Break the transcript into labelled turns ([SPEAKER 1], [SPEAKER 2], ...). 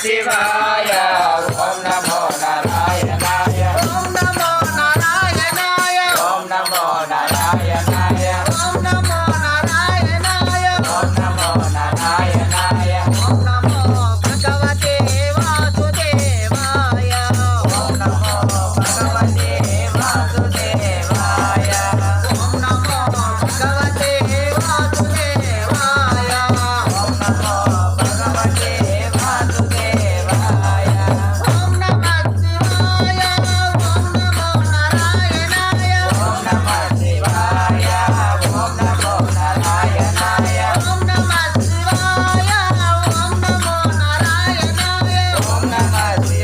[SPEAKER 1] शिवाय ओम नमो नारायणाय
[SPEAKER 2] ओम नमो नारायणाय
[SPEAKER 1] ओम नमो नारायणाय na base.